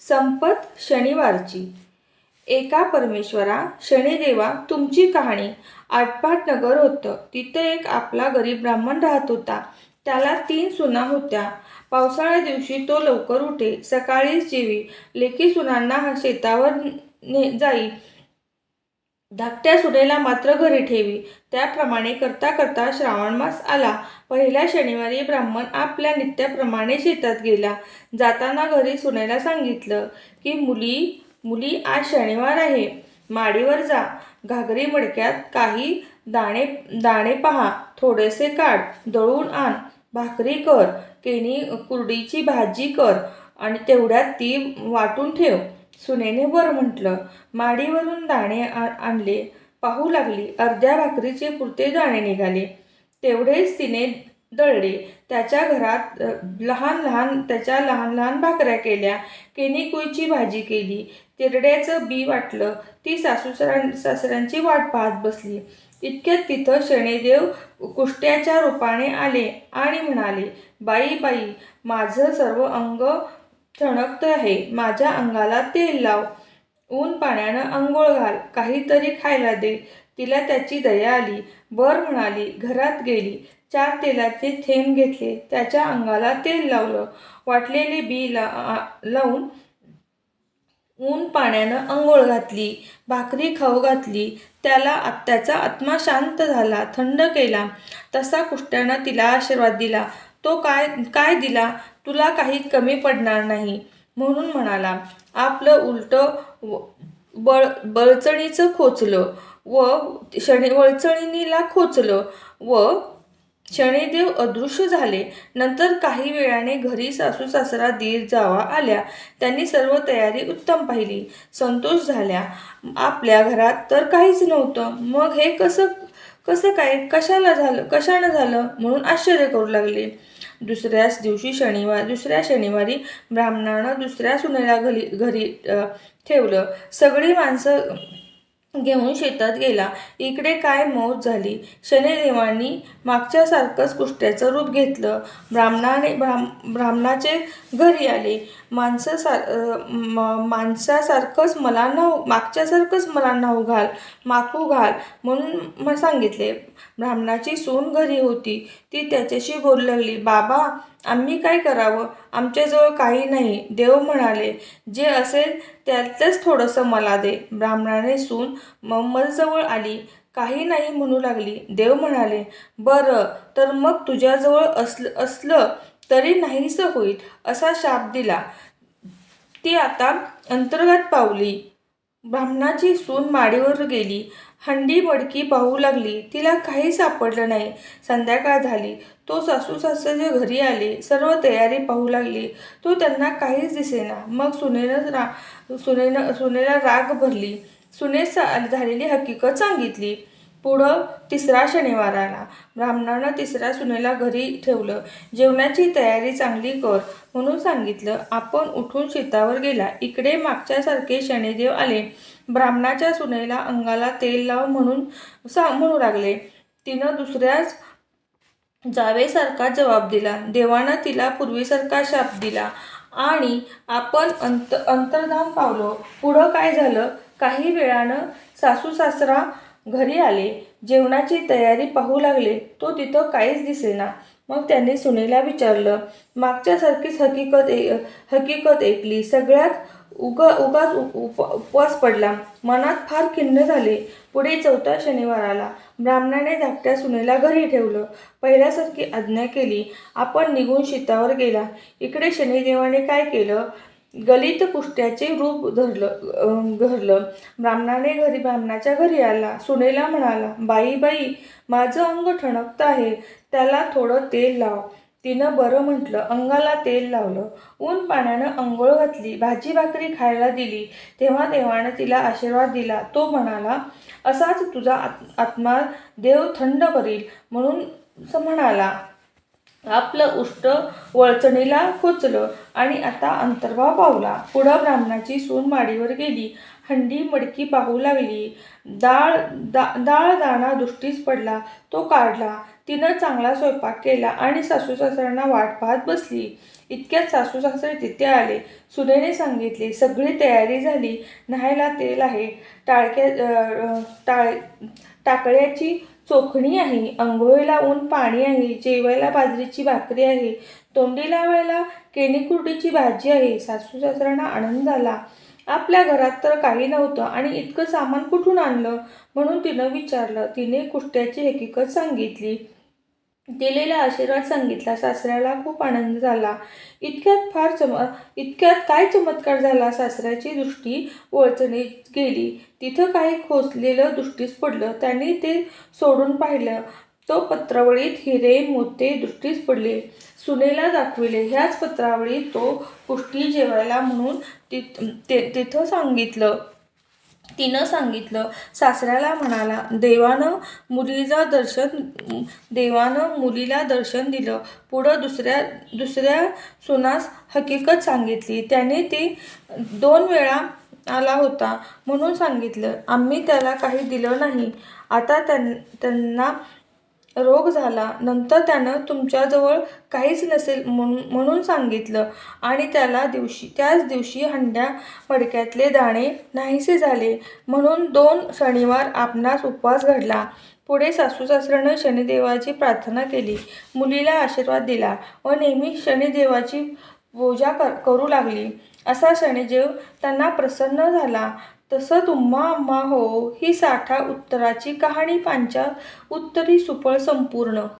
संपत शनिवारची. एका परमेश्वरा शनिदेवा तुमची कहाणी आटपाट नगर होतं. तिथं एक आपला गरीब ब्राह्मण राहत होता. त्याला तीन सुना होत्या. पावसाळ्या दिवशी तो लवकर उठे. सकाळीच जेवी. लेखी सुनांना शेतावर ने जाई. धाकट्या सुनेला मात्र घरी ठेवी. त्याप्रमाणे करता करता श्रावण मास आला. पहिल्या शनिवारी ब्राह्मण आपल्या नित्याप्रमाणे शेतात गेला. जाताना घरी सुनेला सांगितलं की मुली मुली आज शनिवार आहे. माडीवर जा. घागरी मडक्यात काही दाणे दाणे पहा. थोडेसे काढ. दळून आण. भाकरी कर. केणी कुरडीची भाजी कर. आणि तेवढ्यात ती वाटून ठेव. सुनेने वर म्हटलं माडीवरून दाणे आ- आणले. पाहू लागली अर्ध्या भाकरीचे पुरते दाणे निघाले. तेवढेच तिने दळले. त्याच्या घरात लहान लहान त्याच्या लहान लहान भाकऱ्या केल्या. केनिकुईची भाजी केली. तिरड्याचं बी वाटलं. ती सासूसरां सासऱ्यांची वाट पाहत बसली. इतक्यात तिथं शनिदेव कुष्ट्याच्या रूपाने आले आणि म्हणाले बाई बाई माझं सर्व अंग ठणकत आहे. माझ्या अंगाला तेल लाव. ऊन पाण्यानं आंघोळ घाल. काहीतरी खायला दे. तिला त्याची दया आली. बर म्हणाली घरात गेली. चार तेलाचे थेंब घेतले. त्याच्या अंगाला तेल लावलं. वाटलेले बी ला लावून ऊन पाण्यानं अंघोळ घातली. भाकरी खाऊ घातली. त्याला आत- त्याचा आत्मा शांत झाला. थंड केला. तसा कुष्ट्यानं तिला आशीर्वाद दिला. तो काय काय दिला? तुला काही कमी पडणार नाही. म्हणून म्हणाला आपलं उलटं बळ बळचणीचं खोचलं व शनि वळचणीला खोचलं व शनिदेव अदृश्य झाले. नंतर काही वेळाने घरी सासू सासरा दीर जावा आल्या. त्यांनी सर्व तयारी उत्तम पाहिली. संतोष झाल्या. आपल्या घरात तर काहीच नव्हतं. मग हे कसं कसं काय? कशाला झालं? कशानं झालं? म्हणून आश्चर्य करू लागले. दुसऱ्याच दिवशी शनिवार दुसऱ्या शनिवारी ब्राह्मणानं दुसऱ्या सुनेला घरी घरी ठेवलं. सगळी माणसं घेऊन शेतात गेला. इकडे काय मौज झाली? शनिदेवांनी मागच्यासारखंच कुष्ट्याचं रूप घेतलं. ब्राह्मणाने ब्राह्म ब्राह्मणाचे घरी आले. माणसं म- माणसासारखंच मला न मागच्यासारखंच मला नाव घाल माकू घाल म्हणून मग सांगितले. ब्राह्मणाची सून घरी होती. ती त्याच्याशी बोलू लागली. बाबा आम्ही काय करावं? आमच्याजवळ काही नाही. देव म्हणाले जे असेल त्यातलंच थोडंसं मला दे. ब्राह्मणाने सून मोहम्मदजवळ आली. काही नाही म्हणू लागली. देव म्हणाले बरं तर मग तुझ्याजवळ असलं असलं तरी नाहीसं होईल असा शाप दिला. ती आता अंतर्गत पावली. ब्राह्मणाची सून माडीवर गेली. हंडी मडकी पाहू लागली. तिला काही सापडलं नाही. संध्याकाळ झाली. तो सासू सासऱ्याच्या घरी आले. सर्व तयारी पाहू लागली. तो त्यांना काहीच दिसेना. मग सुनेनं रा सुनेनं सुनेला राग भरली. सुनेस झालेली हकीकत सांगितली. पुढं तिसरा शनिवार आला. ब्राह्मणानं तिसऱ्या सुनेला घरी ठेवलं. जेवणाची तयारी चांगली कर म्हणून सांगितलं. आपण उठून शेतावर गेला. इकडे मागच्यासारखे शनिदेव आले. ब्राह्मणाच्या सुनेला अंगाला तेल लाव म्हणून सा म्हणू लागले. तिनं दुसऱ्याच जावेसारखा जबाब दिला. देवानं तिला पूर्वीसारखा शाप दिला. आणि आपण अंत अंतर्धाम पावलो. पुढं काय झालं? काही वेळानं सासू सासरा घरी आले जेवणाची तयारी पाहू लागले तो तिथं काहीच दिसेना. मग त्यांनी सुनेला विचारलं मागच्यासारखीच हकीकत ए हकीकत ऐकली सगळ्यात उगा उगाच उप उप- उपवास पडला. मनात फार खिन्न झाले. पुढे चौथा शनिवार आला. ब्राह्मणाने धाकट्या सुनेला घरी ठेवलं. पहिल्यासारखी आज्ञा केली आपण निघून शेतावर गेला. इकडे शनिदेवाने काय केलं? गलित कुष्ट्याचे रूप धरलं घरलं. धरलं ब्राह्मणाने घरी ब्राह्मणाच्या घरी आला. सुनेला म्हणाला बाई बाई माझं अंग ठणकतं आहे. त्याला थोडं तेल लाव. तिनं बरं म्हटलं अंगाला तेल लावलं. ऊन पाण्यानं अंघोळ घातली भाजी भाकरी खायला दिली. तेव्हा देवानं तिला आशीर्वाद दिला. तो म्हणाला असाच तुझा आत आत्मा देव थंड करील. म्हणून म्हणाला आपलं उष्ट वळचणीला खोचलं आणि आता अंतर्भाव पावला. पुढं ब्राह्मणाची सून माडीवर गेली. हंडी मडकी पाहू लागली. डाळ दा डाळ दाणा दृष्टीस पडला. तो काढला. तिनं चांगला स्वयंपाक केला आणि सासू सासऱ्यांना वाट पाहत बसली. इतक्यात सासू सासरे तिथे आले. सुनेने सांगितले सगळी तयारी झाली. न्हायला तेल आहे. टाळक्या टाळ टाकळ्याची चोखणी आहे आंघोळीला ऊन पाणी आहे जेवायला बाजरीची भाकरी आहे तोंडी लावायला केणीकुर्डीची भाजी आहे सासू सासऱ्यांना आनंद झाला आपल्या घरात तर काही नव्हतं आणि इतकं सामान कुठून आणलं? म्हणून तिनं विचारलं. तिने कुष्ट्याची हकीकत सांगितली. दिलेला आशीर्वाद सांगितला. सासऱ्याला खूप आनंद झाला. इतक्यात फार चम इतक्यात काय चमत्कार झाला? सासऱ्याची दृष्टी वळचणीत गेली. तिथं काही खोचलेलं दृष्टीस पडलं. त्याने ते सोडून पाहिलं. तो पत्रावळीत हिरे मोते दृष्टीस पडले. सुनेला दाखविले. ह्याच पत्रावळीत तो कुष्टी जेवायला म्हणून तिथं ते तिथं सांगितलं. तिनं सांगितलं सासऱ्याला म्हणाला देवानं मुलीला दर्शन देवानं मुलीला दर्शन दिलं. पुढं दुसऱ्या दुसऱ्या सुनास हकीकत सांगितली. त्याने ती दोन वेळा आला होता म्हणून सांगितलं. आम्ही त्याला काही दिलं नाही. आता त्यां त्यांना रोग झाला नंतर त्यानं तुमच्याजवळ काहीच नसेल म्हणून म्हणून सांगितलं. आणि त्याला दिवशी त्याच दिवशी हंड्या मडक्यातले दाणे नाहीसे झाले. म्हणून दोन शनिवार आपणास उपवास घडला. पुढे सासू सासऱ्यानं शनिदेवाची प्रार्थना केली. मुलीला आशीर्वाद दिला व नेहमी शनिदेवाची पूजा कर करू लागली. असा शनिदेव त्यांना प्रसन्न झाला. तसं तुम्हा आम्हा हो ही साठा उत्तराची कहाणी पांचा उत्तरी सुफळ संपूर्ण.